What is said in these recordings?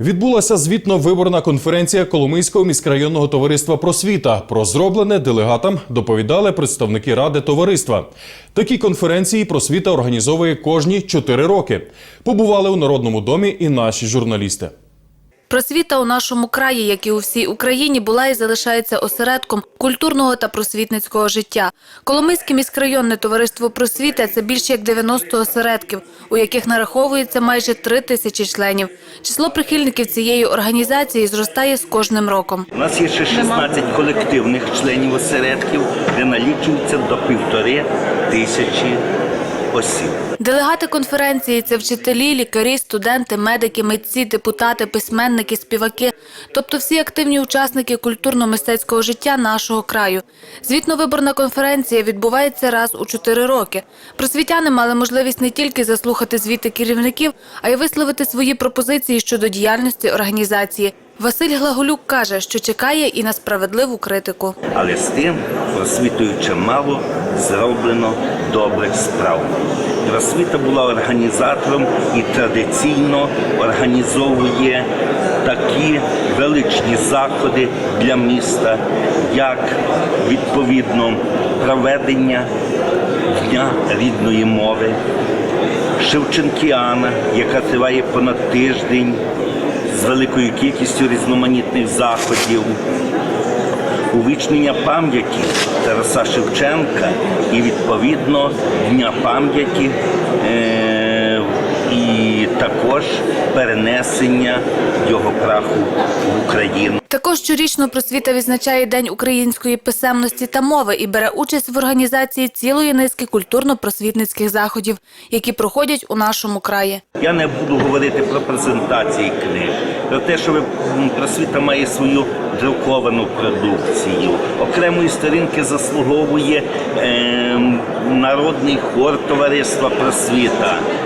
Відбулася звітно-виборна конференція Коломийського міськрайонного товариства просвіта. Про зроблене делегатам доповідали представники ради товариства. Такі конференції просвіта організовує кожні чотири роки. Побували у народному домі і наші журналісти. Просвіта у нашому краї, як і у всій Україні, була і залишається осередком культурного та просвітницького життя. Коломийське міськрайонне товариство просвіта це більше як 90 осередків, у яких нараховується майже три тисячі членів. Число прихильників цієї організації зростає з кожним роком. У нас є ще 16 колективних членів осередків, де налічується до півтори тисячі осіб. Делегати конференції це вчителі, лікарі, студенти, медики, митці, депутати, письменники, співаки, тобто всі активні учасники культурно-мистецького життя нашого краю. Звітно-виборна конференція відбувається раз у чотири роки. Просвітяни мали можливість не тільки заслухати звіти керівників, а й висловити свої пропозиції щодо діяльності організації. Василь Глаголюк каже, що чекає і на справедливу критику. Але з тим просвітою чимало зроблено добрих справ. Просвіта була організатором і традиційно організовує такі величні заходи для міста, як відповідно проведення Дня рідної мови, Шевченкіана, яка триває понад тиждень з великою кількістю різноманітних заходів, увічнення пам'яті Тараса Шевченка і відповідно Дня пам'яті. Е- і також перенесення його праху в Україну. Також щорічно просвіта відзначає День української писемності та мови і бере участь в організації цілої низки культурно-просвітницьких заходів, які проходять у нашому краї. Я не буду говорити про презентації книг, про те, що просвіта має свою друковану продукцію. Окремої сторінки заслуговує ем, народний хор товариства просвіта, е,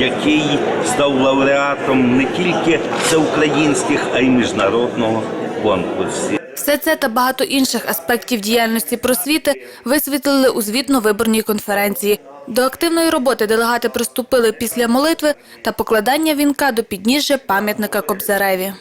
який став лауреатом не тільки всеукраїнських, а й міжнародного конкурсів. Все це та багато інших аспектів діяльності просвіти висвітлили у звітно-виборній конференції. До активної роботи делегати приступили після молитви та покладання вінка до підніжжя пам'ятника Кобзареві.